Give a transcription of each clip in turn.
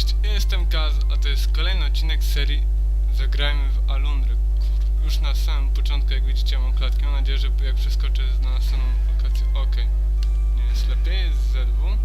Cześć, jestem Kaz, a to jest kolejny odcinek serii Zagrajmy w. Kur- Już na samym początku, jak widzicie, mam klatki. Mam nadzieję, że jak przeskoczę na następną lokację... Okej. Nie jest lepiej, jest ZW.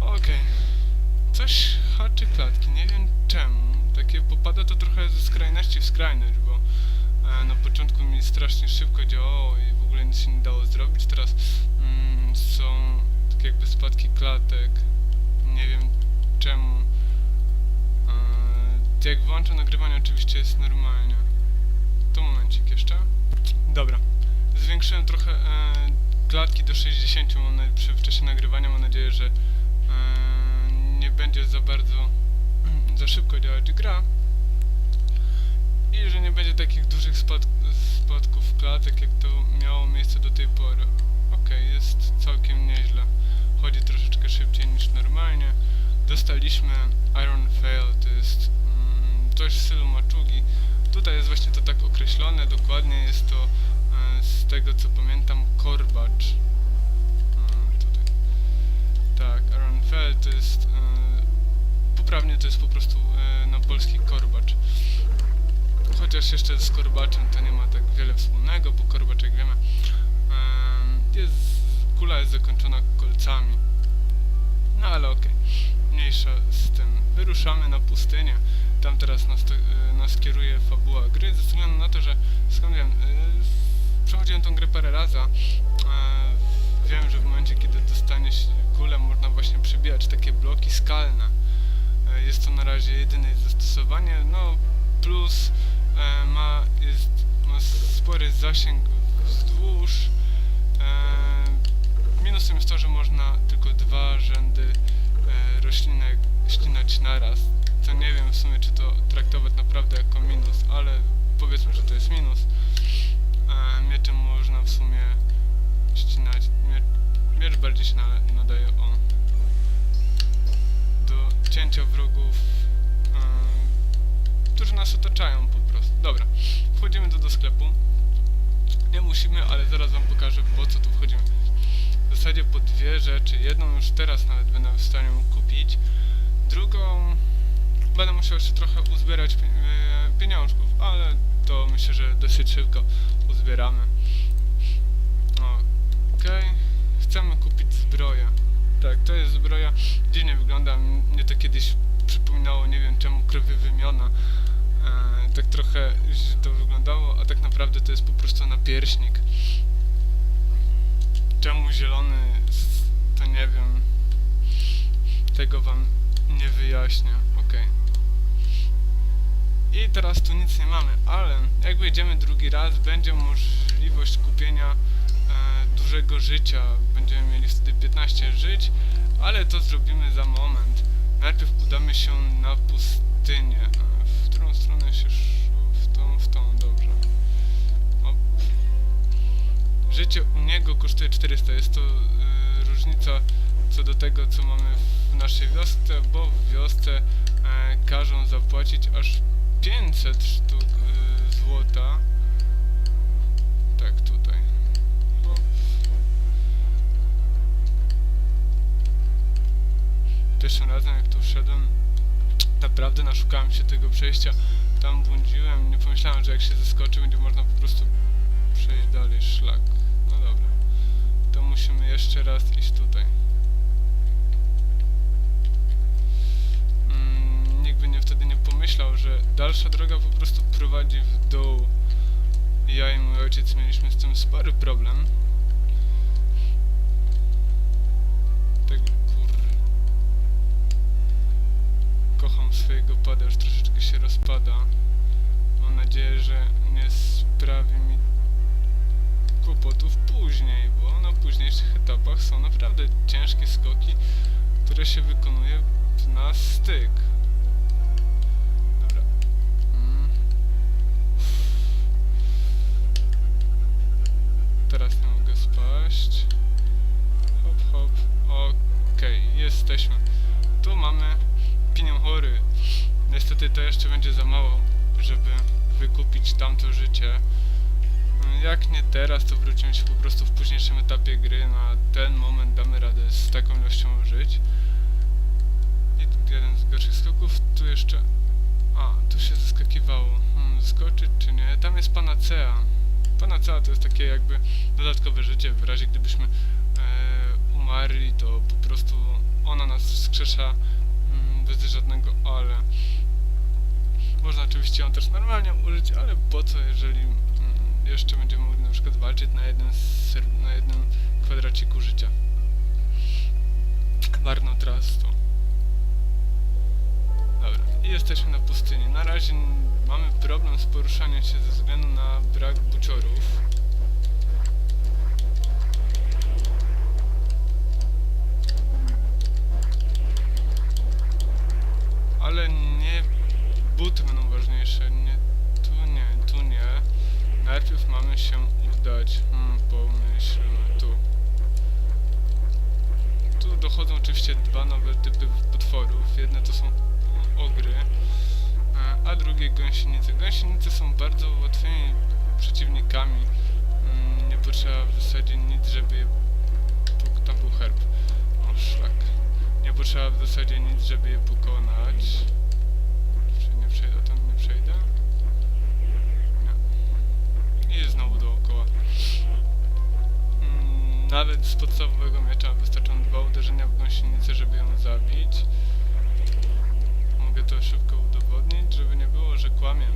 Okej. Coś haczy klatki, nie wiem czemu. Takie popada to trochę ze skrajności w skrajność, bo e, na początku mi strasznie szybko działało i w ogóle nic się nie dało zrobić. Teraz mm, są tak jakby spadki klatek. Nie wiem czemu. Włączę nagrywanie oczywiście jest normalnie. To momencik jeszcze. Dobra. Zwiększyłem trochę e, klatki do 60 mam na, przy wczesie nagrywania. Mam nadzieję, że e, nie będzie za bardzo za szybko działać gra. I że nie będzie takich dużych spad spadków klatek, jak to miało miejsce do tej pory. Okej, jest całkiem nieźle chodzi troszeczkę szybciej niż normalnie. Dostaliśmy Iron Fail, to jest coś w stylu maczugi. Tutaj jest właśnie to tak określone, dokładnie jest to e, z tego co pamiętam korbacz. E, tutaj. Tak, Iron Fail to jest e, poprawnie to jest po prostu na polski korbacz. Chociaż jeszcze z korbaczem to nie ma tak wiele wspólnego, bo korbacz jak wiemy em, jest, kula jest zakończona kolcami. No ale okej, mniejsza z tym. Wyruszamy na pustynię. Tam teraz nas, y, nas kieruje fabuła gry, ze względu na to, że skąd wiem, y, przechodziłem tą grę parę razy. Wiem, że w momencie, kiedy dostanie się kulę, można właśnie przybijać takie bloki skalne. E, jest to na razie jedyne zastosowanie, no plus ma, jest, ma spory zasięg wzdłuż. Minusem jest to, że można tylko dwa rzędy roślinek ścinać naraz. Co nie wiem w sumie, czy to traktować naprawdę jako minus, ale powiedzmy, że to jest minus. E, mieczem można w sumie ścinać. Mie miecz bardziej się na nadaje o do cięcia wrogów, e, którzy nas otaczają po prostu. Dobra, wchodzimy do, do sklepu. Nie musimy, ale zaraz wam pokażę po co tu wchodzimy. W zasadzie po dwie rzeczy. Jedną już teraz nawet będę w stanie kupić. Drugą będę musiał jeszcze trochę uzbierać e, pieniążków, ale to myślę, że dosyć szybko uzbieramy. Okej. Chcemy kupić zbroję. Tak, to jest zbroja. Dziwnie wygląda. Mnie to kiedyś przypominało, nie wiem czemu, krowy wymiona. E, tak trochę to wyglądało, a tak naprawdę to jest po prostu napierśnik. Czemu zielony, to nie wiem. Tego wam nie wyjaśnię. Okej. I teraz tu nic nie mamy, ale jak wejdziemy drugi raz, będzie możliwość kupienia e, dużego życia. Będziemy mieli wtedy 15 żyć, ale to zrobimy za moment. Najpierw udamy się na pustynię. E, w którą stronę się? W tą, w tą, dobrze. Op. Życie u niego kosztuje 400. Jest to e, różnica co do tego, co mamy w naszej wiosce, bo w wiosce e, każą zapłacić aż 500 sztuk e, złota. Tak, tutaj. Hop. Pierwszym razem jak tu wszedłem, naprawdę naszukałem się tego przejścia. Tam błądziłem, nie pomyślałem, że jak się zeskoczy, będzie można po prostu przejść dalej szlak. No dobra. To musimy jeszcze raz iść tutaj. Dalsza droga po prostu prowadzi w dół. Ja i mój ojciec mieliśmy z tym spory problem. Tak kur... Kocham swojego pada, już troszeczkę się rozpada. Mam nadzieję, że nie sprawi mi kłopotów później, bo na późniejszych etapach są naprawdę ciężkie skoki, które się wykonuje na styk. Niestety to jeszcze będzie za mało, żeby wykupić tamto życie. Jak nie teraz, to wrócimy się po prostu w późniejszym etapie gry. Na ten moment damy radę z taką ilością żyć. I jeszcze... A, tu się zeskakiwało. Hmm, skoczyć czy nie? Tam jest panacea. Panacea to jest takie jakby dodatkowe życie. W razie gdybyśmy e, umarli, to po prostu ona nas wskrzesza mm, bez żadnego ale. Można oczywiście ją też normalnie użyć, ale po co, jeżeli mm, jeszcze będziemy mogli na przykład walczyć na jednym, na jednym kwadraciku życia. Marnotrawstwo. Dobra, i jesteśmy na pustyni. Na razie mamy problem z poruszaniem się ze względu na brak buciorów. Gąsienice są bardzo łatwymi przeciwnikami. Mm, Nie potrzeba w zasadzie nic, żeby je... Tam był herb. O, szlak. Nie potrzeba w zasadzie nic, żeby je pokonać. Czy nie przejdę tam? Nie przejdę? Nie. I znowu dookoła. Mm, Nawet z podstawowego miecza wystarczą dwa uderzenia w gąsienicę, żeby ją zabić. Mogę to szybko udowodnić, żeby nie było, że kłamię.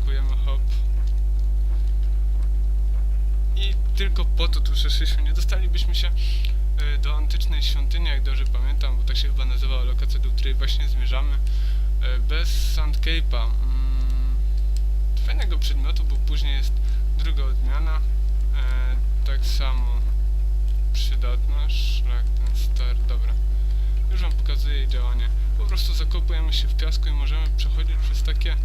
Przeskakujemy, hop. I tylko po to tu przeszliśmy. Nie dostalibyśmy się e, do antycznej świątyni, jak dobrze pamiętam, bo tak się chyba nazywała lokacja, do której właśnie zmierzamy. E, Bez Sandcape'a. Mm, fajnego przedmiotu, bo później jest druga odmiana. E, tak samo przydatna, szlak ten star, dobra. Już wam pokazuję działanie. Po prostu zakopujemy się w piasku i możemy przechodzić przez takie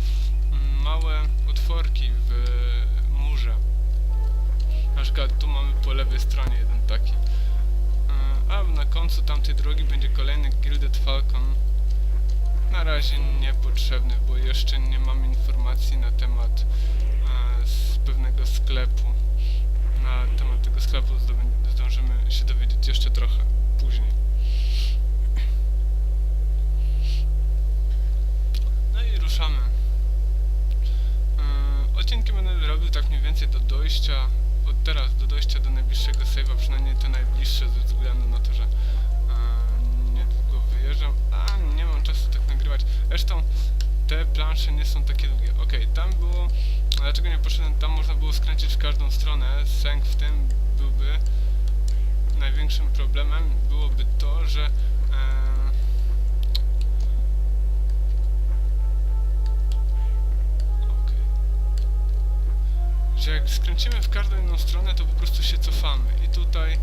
małe otworki w murze. Na przykład tu mamy po lewej stronie jeden taki. Yy, A na końcu tamtej drogi będzie kolejny Gilded Falcon. Na razie niepotrzebny, bo jeszcze nie mamy informacji na temat e, z pewnego sklepu. Na temat tego sklepu zdążymy się dowiedzieć jeszcze trochę stronę, sęk w tym byłby największym problemem byłoby to, że e. Że jak skręcimy w każdą inną stronę, to po prostu się cofamy. I tutaj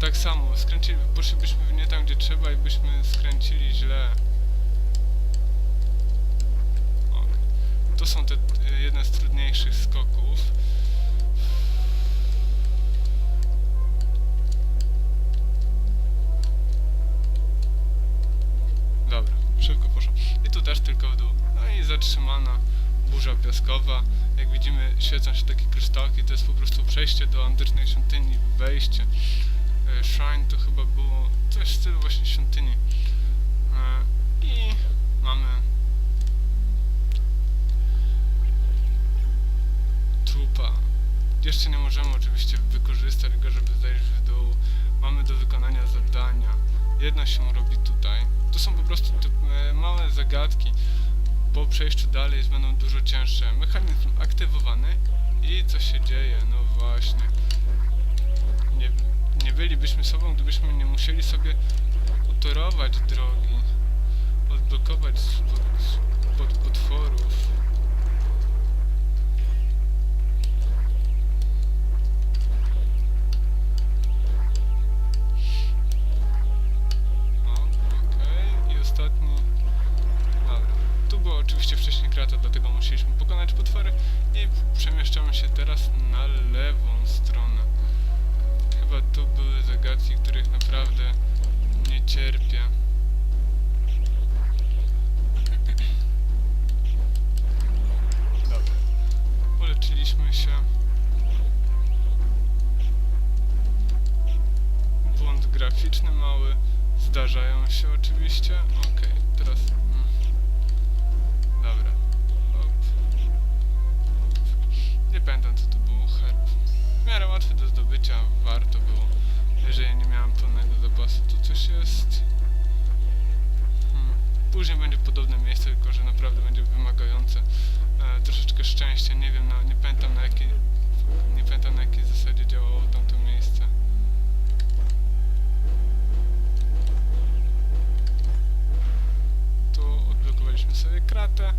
tak samo, skręcili, poszlibyśmy nie tam, gdzie trzeba i byśmy skręcili źle. To są te e, jedne z trudniejszych skoków. Jak widzimy świecą się takie kryształki, to jest po prostu przejście do antycznej świątyni, wejście. E, Shrine to chyba było coś w stylu właśnie świątyni. E, I mamy trupa. Jeszcze nie możemy oczywiście wykorzystać go, żeby zejść w dół. Mamy do wykonania zadania. Jedno się robi tutaj. To są po prostu e, małe zagadki. Po przejściu dalej będą dużo cięższe. Mechanizm aktywowany i co się dzieje? No właśnie. Nie, nie bylibyśmy sobą, gdybyśmy nie musieli sobie potorować drogi, odblokować spod, spod potworów. Na lewą stronę. Chyba tu były zagadki, których naprawdę nie cierpię. Kratę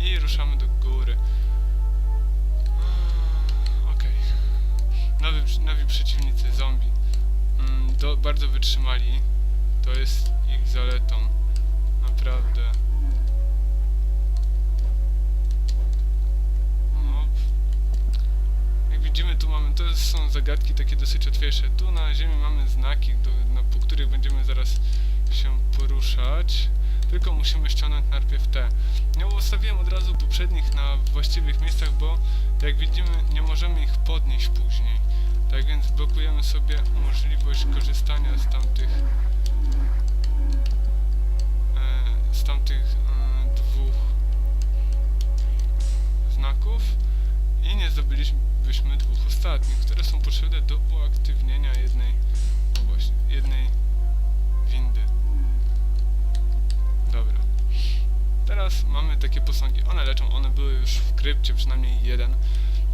i ruszamy do góry. Eee, Okej. Nowi, przy- nowi przeciwnicy, zombie. Mm, do, bardzo wytrzymali. To jest ich zaletą. Naprawdę. No. Jak widzimy, tu mamy, to są zagadki takie dosyć łatwiejsze. Tu na ziemi mamy znaki, do, na, po których będziemy zaraz się poruszać. Tylko musimy ściągnąć najpierw te. Nie ustawiłem od razu poprzednich na właściwych miejscach, bo jak widzimy, nie możemy ich podnieść później. Tak więc blokujemy sobie możliwość korzystania z tamtych e, z tamtych e, dwóch znaków i nie zdobylibyśmy dwóch ostatnich, które są potrzebne do uaktywnienia jednej o właśnie, jednej windy. Teraz mamy takie posągi. One leczą, one były już w krypcie, przynajmniej jeden.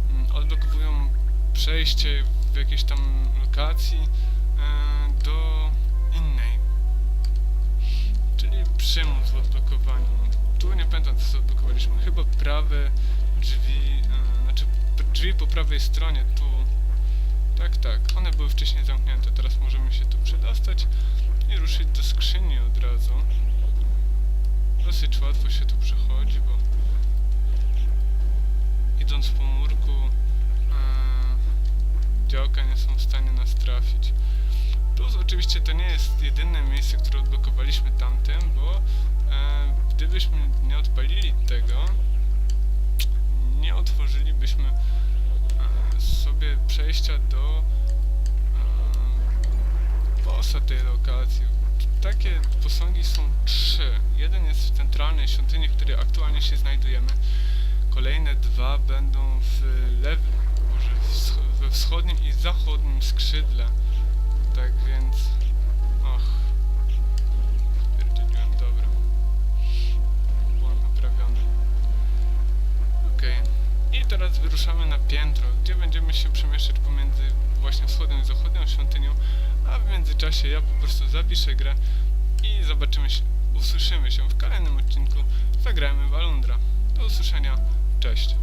Mm, Odblokowują przejście w jakiejś tam lokacji e, do innej. Czyli przymus w odblokowaniu. Tu nie pamiętam co odblokowaliśmy. Chyba prawe drzwi, e, znaczy drzwi po prawej stronie tu. Tak, tak. One były wcześniej zamknięte. Teraz możemy się tu przedostać i ruszyć do skrzyni od razu. Dosyć łatwo się tu przechodzi, bo idąc po murku e, działka nie są w stanie nas trafić. Plus oczywiście to nie jest jedyne miejsce, które odblokowaliśmy tamtym, bo e, gdybyśmy nie odpalili tego, nie otworzylibyśmy e, sobie przejścia do e, bossa tej lokacji. Takie posągi są trzy. Jeden jest w centralnej świątyni, w której aktualnie się znajdujemy. Kolejne dwa będą w lewym, może we wschodnim i zachodnim skrzydle. Tak więc... Och... Stwierdziłem, dobra. Błąd naprawiony. Okej. I teraz wyruszamy na piętro, gdzie będziemy się przemieszczać pomiędzy właśnie wschodnią i zachodnią świątynią, a w międzyczasie ja po prostu zapiszę grę i zobaczymy się, usłyszymy się w kolejnym odcinku Zagrajmy w Alundra. Do usłyszenia, cześć.